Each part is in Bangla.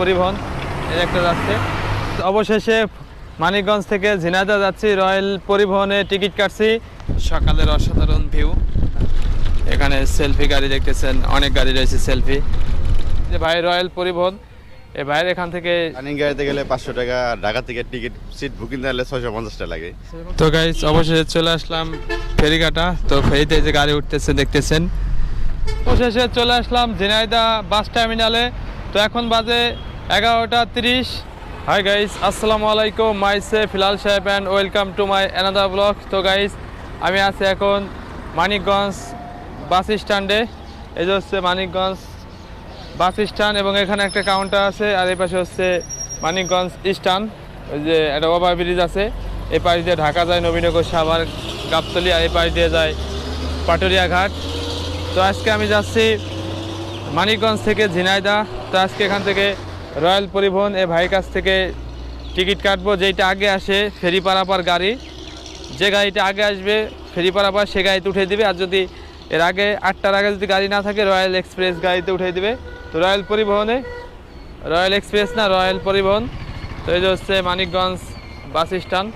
পরিবহন এই একটা যাচ্ছে। তো অবশেষে মানিকগঞ্জ থেকে ঝিনাইদহ যাচ্ছি রয়্যাল পরিবহনে টিকিট কাটছি। সকালের অসাধারণ ভিউ। এখানে সেলফি গাড়ি দেখতেছেন অনেক গাড়ি রয়েছে সেলফি। যে ভাই রয়্যাল পরিবহন এ ভাইয়ের এখান থেকে রানিং গাড়িতে গেলে পাঁচশো টাকা ঢাকা থেকে টিকিট সিট বুকিং দিলে ছয়শো পঞ্চাশ টাকা লাগে। তো গাইজ অবশেষে চলে আসলাম ফেরিঘাটা। তো ফেরিতে যে গাড়ি উঠতেছে দেখতেছেন। অবশেষে চলে আসলাম ঝিনাইদা বাস টার্মিনালে। তো এখন বাজে এগারোটা তিরিশ। হাই গাইস আসসালামু আলাইকুম মাই সে ফিলাল সাহেব and welcome to my another blog তো গাইস আমি আছি এখন মানিকগঞ্জ বাস স্ট্যান্ডে এই যে হচ্ছে মানিকগঞ্জ বাস স্ট্যান্ড এবং এখানে একটা কাউন্টার আছে আর এই পাশে হচ্ছে মানিকগঞ্জ স্ট্যান্ড ওই যে একটা ওভার ব্রিজ আছে। এই পাশ দিয়ে ঢাকা যায় নবীনগর সাভার গাবতলি আর এই পাশ দিয়ে যায় পাটুরিয়া ঘাট তো আজকে আমি যাচ্ছি মানিকগঞ্জ থেকে ঝিনাইদা তো আজকে এখান থেকে রয়্যাল পরিবহন এ ভাইয়ের কাছ থেকে টিকিট কাটবো, যেইটা আগে আসে ফেরি পারাপার গাড়ি। যে গাড়িটা আগে আসবে ফেরি পারাপার সে গাড়িতে উঠে দিবে। আর যদি এর আগে আটটার আগে যদি গাড়ি না থাকে, রয়্যাল এক্সপ্রেস গাড়িতে উঠে দিবে। তো রয়্যাল পরিবহনে, রয়্যাল এক্সপ্রেস না, রয়্যাল পরিবহন। তো এই যে হচ্ছে মানিকগঞ্জ বাস স্ট্যান্ড।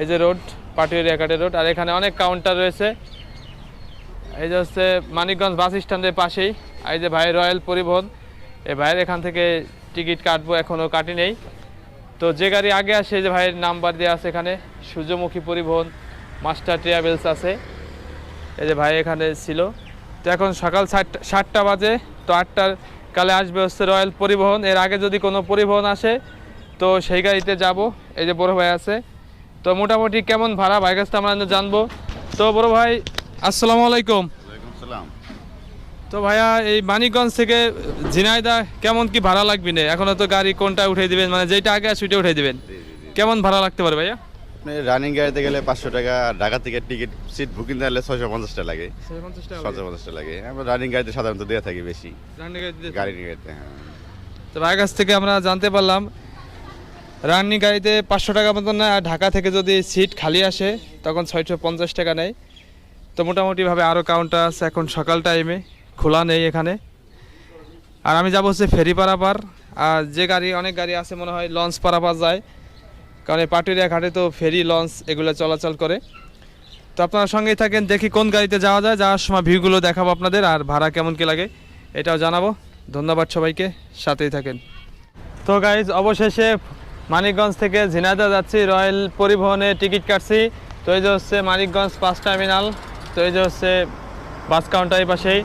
এই যে রোড পাটুরিয়া ঘাটের রোড। আর এখানে অনেক কাউন্টার রয়েছে। এই যে হচ্ছে মানিকগঞ্জ বাস স্ট্যান্ডের পাশেই। এই যে ভাই রয়্যাল পরিবহন। এই ভাইয়ের এখান থেকে টিকিট কাটবো, এখনও কাটি নেই। তো যে গাড়ি আগে আসে, যে ভাইয়ের নাম্বার দেওয়া আছে এখানে, সূর্যমুখী পরিবহন, মাস্টার ট্রাভেলস আছে। এই যে ভাই এখানে ছিল। তো এখন সকাল সাতটা সাতটা বাজে, তো আটটার কালে আসবে হচ্ছে রয়্যাল পরিবহন। এর আগে যদি কোনো পরিবহন আসে, তো সেই গাড়িতে যাব। এই যে বড় ভাই আছে। তো মোটামুটি কেমন ভাড়া? ভাইয়ের কাছ আমরা জানব। তো বড় ভাই, আসসালামু আলাইকুম। ওয়ালাইকুম সালাম। তো ভাইয়া এই মানিকগঞ্জ থেকে ঝিনাইদা কেমন কি ভাড়া লাগবে না? এখনও তো গাড়ি কোনটা উঠে দিবেন? মানে যেটা আগে আছে ওইটা উঠে দিবেন। কেমন ভাড়া লাগতে পারে ভাইয়া? রানিং গাড়িতে গেলে পাঁচশো টাকা ঢাকা থেকে টিকিট সিট বুকিং দিলে ছয়শো পঞ্চাশ টাকা লাগে? ছয়শো পঞ্চাশটা লাগে। আমরা রানিং গাড়িতে সাধারণত দেওয়া থাকি বেশি। গাড়ি গাড়িতে হ্যাঁ। তো ভাইয়ের কাছ থেকে আমরা জানতে পারলাম রানিং গাড়িতে পাঁচশো টাকা মতন না আর ঢাকা থেকে যদি সিট খালি আসে তখন ছয়শো পঞ্চাশ টাকা নেয়। তো মোটামুটিভাবে আরও কাউন্টার আছে এখন সকাল টাইমে খোলা নেই এখানে। আর আমি যাব হচ্ছে ফেরি পারাপার। আর যে গাড়ি, অনেক গাড়ি আছে মনে হয় লঞ্চ পারাপার যায়। কারণ এই পাটুরিয়া ঘাটে তো ফেরি, লঞ্চ এগুলো চলাচল করে। তো আপনারা সঙ্গেই থাকেন, দেখি কোন গাড়িতে যাওয়া যায়। যাওয়ার সময় ভিউগুলো দেখাবো আপনাদের, আর ভাড়া কেমন কি লাগে এটাও জানাব। ধন্যবাদ সবাইকে, সাথেই থাকেন। তো গাইজ অবশেষে মানিকগঞ্জ থেকে ঝিনাইদহ যাচ্ছি, রয়্যাল পরিবহনে টিকিট কাটছি। তো এই যে হচ্ছে মানিকগঞ্জ বাস টার্মিনাল, তো এই যে হচ্ছে বাস কাউন্টার এই পাশেই।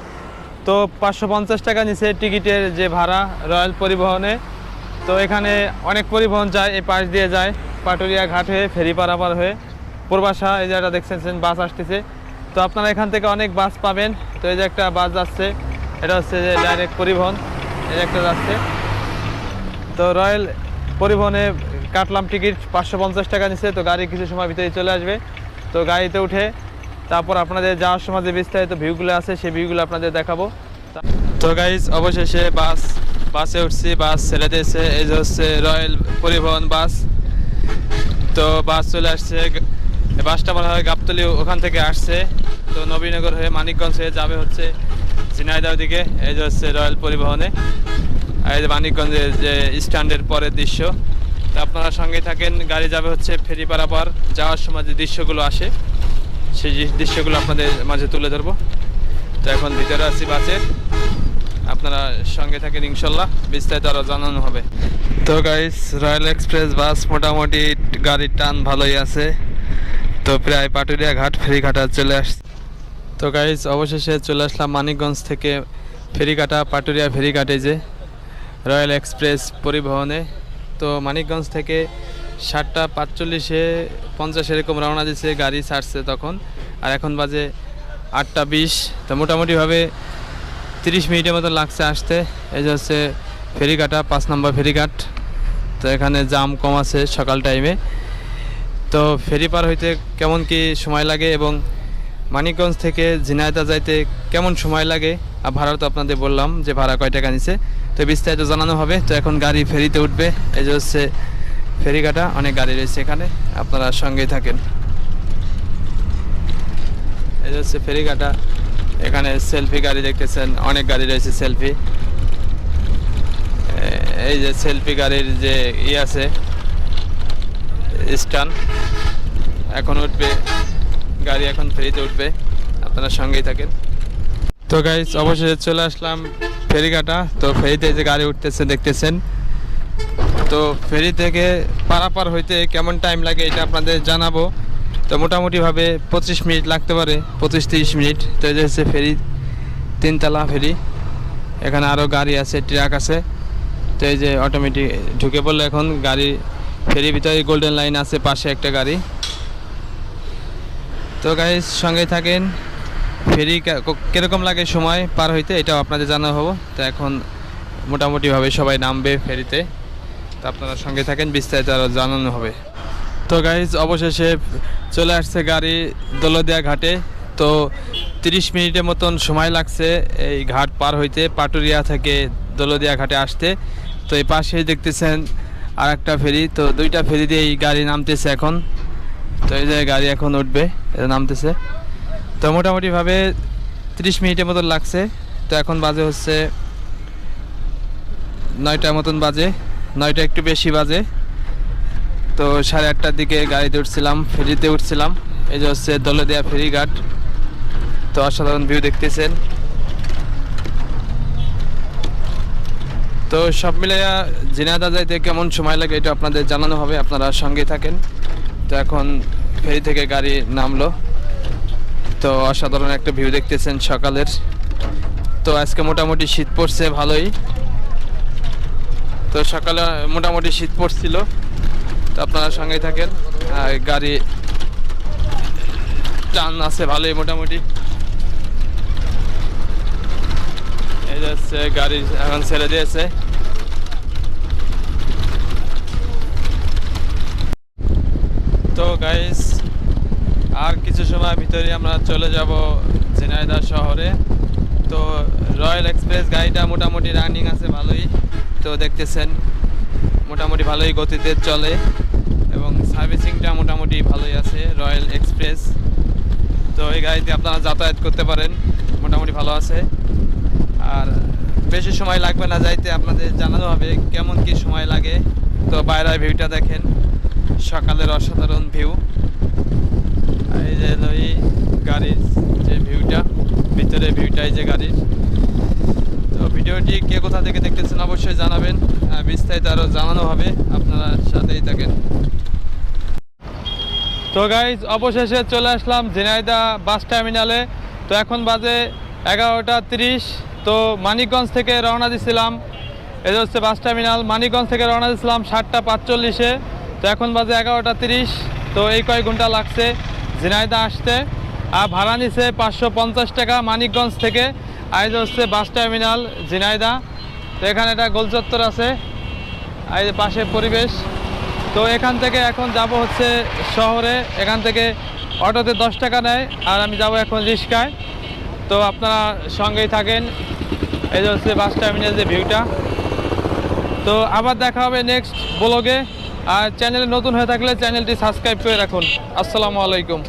তো পাঁচশো পঞ্চাশ টাকা নিচে টিকিটের যে ভাড়া রয়্যাল পরিবহনে। তো এখানে অনেক পরিবহন যায়, এই পাশ দিয়ে যায় পাটুরিয়া ঘাট হয়ে, ফেরি পারাপার হয়ে। পূর্বাশা, এই যে একটা দেখছেন বাস আসতেছে। তো আপনারা এখান থেকে অনেক বাস পাবেন। তো এই যে একটা বাস যাচ্ছে, এটা হচ্ছে যে ডাইরেক্ট পরিবহন, এই যে একটা যাচ্ছে। তো রয়্যাল পরিবহনে কাটলাম টিকিট, পাঁচশো পঞ্চাশ টাকা নিচ্ছে তো গাড়ি কিছু সময় ভিতরে চলে আসবে। তো গাড়িতে উঠে তারপর আপনাদের যাওয়ার সময় যে বিস্তারিত ভিউগুলো আছে, সেই ভিউগুলো আপনাদের দেখাবো। তো গাইজ অবশেষে বাস, বাসে উঠছি, বাস ছেড়ে দিয়েছে। এই যে হচ্ছে রয়্যাল পরিবহন বাস। তো বাস চলে আসছে বাসটা মনে হয় গাবতলি ওখান থেকে আসছে। তো নবীনগর হয়ে মানিকগঞ্জ হয়ে যাবে হচ্ছে ঝিনাইদার দিকে। এই যে হচ্ছে রয়্যাল পরিবহনে। আর এই যে মানিকগঞ্জের যে স্ট্যান্ডের পরের দৃশ্য। তো আপনারা সঙ্গে থাকেন, গাড়ি যাবে হচ্ছে ফেরি পারাপার যাওয়ার সময় যে দৃশ্যগুলো আসে। সেই দৃশ্যগুলো আপনাদের মাঝে তুলে ধরবো। তো এখন ভিতরে আছি বাসের আপনারা সঙ্গে থাকেন ইনশাল্লাহ, বিস্তারিত আরও জানানো হবে। তো গাইস রয়্যাল এক্সপ্রেস বাস মোটামুটি গাড়ির টান ভালোই আছে। তো প্রায় পাটুরিয়া ঘাট, ফেরিঘাটা চলে আস তো গাইস অবশেষে চলে আসলাম মানিকগঞ্জ থেকে ফেরিঘাটা, পাটুরিয়া ফেরিঘাটে যে রয়্যাল এক্সপ্রেস পরিবহনে। তো মানিকগঞ্জ থেকে সাতটা পাঁচচল্লিশে পঞ্চাশ এরকম রওনা দিচ্ছে গাড়ি ছাড়ছে তখন। আর এখন বাজে আটটা বিশ। তো মোটামুটিভাবে তিরিশ মিনিটের মতো লাগছে আসতে। এই যে হচ্ছে ফেরিঘাটা পাঁচ নম্বর ফেরিঘাট। তো এখানে জাম কম আছে সকাল টাইমে। তো ফেরি পার হইতে কেমন কি সময় লাগে এবং মানিকগঞ্জ থেকে ঝিনাইদা যাইতে কেমন সময় লাগে? আর ভাড়া তো আপনাদের বললাম যে ভাড়া কয় টাকা নিছে? তো বিস্তারিত জানানো হবে। তো এখন গাড়ি ফেরিতে উঠবে। এই যে হচ্ছে ফেরিঘাটা, অনেক গাড়ি রয়েছে এখানে, আপনারা সঙ্গেই থাকেন। এই হচ্ছে ফেরিঘাটা, এখানে সেলফি গাড়ি দেখতেছেন, অনেক গাড়ি রয়েছে সেলফি। এই যে সেলফি গাড়ির যে ই আছে, স্ট্যান্ড, এখন উঠবে, গাড়ি এখন ফেরিতে উঠবে, আপনারা সঙ্গেই থাকেন। তো গাইজ অবশেষে চলে আসলাম ফেরিঘাটা, তো ফেরিতে যে গাড়ি উঠতেছে, দেখতেছেন তো ফেরি থেকে পারাপার হইতে কেমন টাইম লাগে এটা আপনাদের জানাব। তো মোটামুটিভাবে পঁচিশ মিনিট লাগতে পারে, পঁচিশ তিরিশ মিনিট। তো এই হচ্ছে ফেরি, তিনতলা ফেরি। এখানে আরও গাড়ি আছে, ট্রাক আছে। তো এই যে অটোমেটিক ঢুকে পড়ল এখন, গাড়ি ফেরির ভিতরে গোল্ডেন লাইন আছে, পাশে একটা গাড়ি। তো গাইজ সঙ্গে থাকেন। ফেরি কীরকম লাগে সময় পার হইতে, এটাও আপনাদের জানা হব তো এখন মোটামুটিভাবে সবাই নামবে ফেরিতে। আপনারা সঙ্গে থাকেন, বিস্তারিত আরও জানানো হবে। তো গাইজ অবশেষে চলে আসছে গাড়ি দোলদিয়া ঘাটে। তো তিরিশ মিনিটের মতন সময় লাগছে এই ঘাট পার হইতে পাটুরিয়া থেকে দোলদিয়া ঘাটে আসতে। তো এই পাশেই দেখতেছেন আর একটা ফেরি। তো দুইটা ফেরি দিয়ে এই গাড়ি নামতেছে এখন। তো এই যে গাড়ি এখন উঠবে এটা নামতেছে। তো মোটামুটিভাবে তিরিশ মিনিটের মতন লাগছে। তো এখন বাজে হচ্ছে নয়টার মতন বাজে। নয়টা একটু বেশি বাজে। তো সাড়ে আটটার দিকে গাড়িতে উঠছিলাম, ফেরিতে উঠছিলাম। এই যে হচ্ছে দলদিয়া ফেরিঘাট। তো অসাধারণ ভিউ দেখতেছেন। তো সব মিলাইয়া জিনাদা যাইতে কেমন সময় লাগে এটা আপনাদের জানানো হবে, আপনারা সঙ্গে থাকেন। তো এখন ফেরি থেকে গাড়ি নামলো। তো অসাধারণ একটা ভিউ দেখতেছেন সকালের। তো আজকে মোটামুটি শীত পড়ছে ভালোই। তো সকালে মোটামুটি শীত পড়ছিল। তো আপনারা সঙ্গে থাকেন। গাড়ি টান আছে ভালোই মোটামুটি। গাড়ি এখন ছেড়ে দিয়েছে। তো গাইস আর কিছু সময় ভিতরে আমরা চলে যাব ঝিনাইদহ শহরে। তো রয়্যাল এক্সপ্রেস গাড়িটা মোটামুটি রানিং আছে ভালোই। তো দেখতেছেন, মোটামুটি ভালোই গতিতে চলে এবং সার্ভিসিংটা মোটামুটি ভালোই আছে, রয়্যাল এক্সপ্রেস। তো এই গাড়িতে আপনারা যাতায়াত করতে পারেন, মোটামুটি ভালো আছে। আর বেশি সময় লাগবে না যাইতে, আপনাদের জানানো হবে কেমন কি সময় লাগে। তো বাইরের ভিউটা দেখেন, সকালের অসাধারণ ভিউ। এই যে গাড়ির যে ভিউটা ভিতরে ভিউটা এই যে গাড়ির। তো ভিডিওটি কে কোথা থেকে দেখতেছেন অবশ্যই জানাবেন বিস্তারিত আরও জানানো হবে, আপনারা সাথেই থাকেন। তো গাইজ অবশেষে চলে আসলাম ঝিনাইদা বাস টার্মিনালে। তো এখন বাজে এগারোটা তিরিশ, তো মানিকগঞ্জ থেকে রওনা দিছিলাম। এটা হচ্ছে বাস টার্মিনাল, মানিকগঞ্জ থেকে রওনা দিছিলাম সাতটা পাঁচচল্লিশে। তো এখন বাজে এগারোটা তিরিশ, তো এই কয়েক ঘণ্টা লাগছে ঝিনাইদা আসতে। আর ভাড়া নিছে পাঁচশো পঞ্চাশ টাকা মানিকগঞ্জ থেকে। যে হচ্ছে বাস টার্মিনাল ঝিনাইদা তো এখানে একটা গোলচত্বর আছে। এই যে পাশে পরিবেশ। তো এখান থেকে এখন যাব হচ্ছে শহরে। এখান থেকে অটোতে দশ টাকা নেয়, আর আমি যাব এখন রিক্সায়। তো আপনারা সঙ্গেই থাকেন। এই যে হচ্ছে বাস টার্মিনাল যে ভিউটা। তো আবার দেখা হবে নেক্সট ব্লগে। আর চ্যানেলে নতুন হয়ে থাকলে চ্যানেলটি সাবস্ক্রাইব করে রাখুন। আসসালামু আলাইকুম।